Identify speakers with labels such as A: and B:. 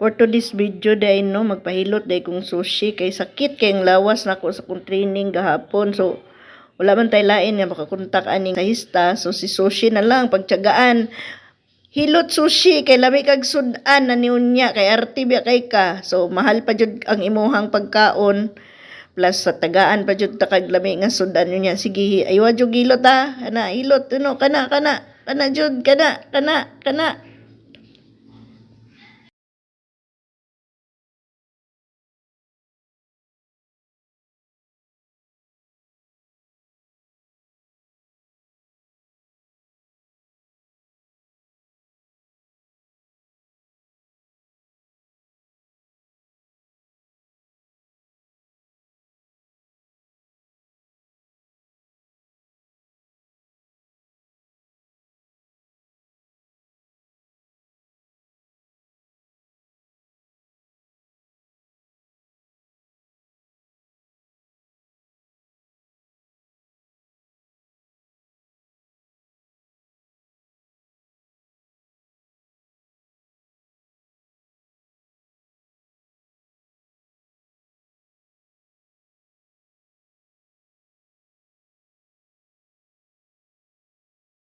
A: For today's video day no, magpahilot day kong sushi kay sakit kay ang lawas na sa kong training gahapon. So wala man tay lain nga makakontak aning kahista. So si sushi na lang pagtiyagaan. Hilot sushi kay lami kag sudan na niunya kay arte biya kay ka. So mahal pa jud ang imuhang pagkaon. Plus sa tagaan pa jud ta kag lami nga sudan niya. Sige, aywa jud hilot ha. Kana hilot no kana kana kana jud kana kana kana.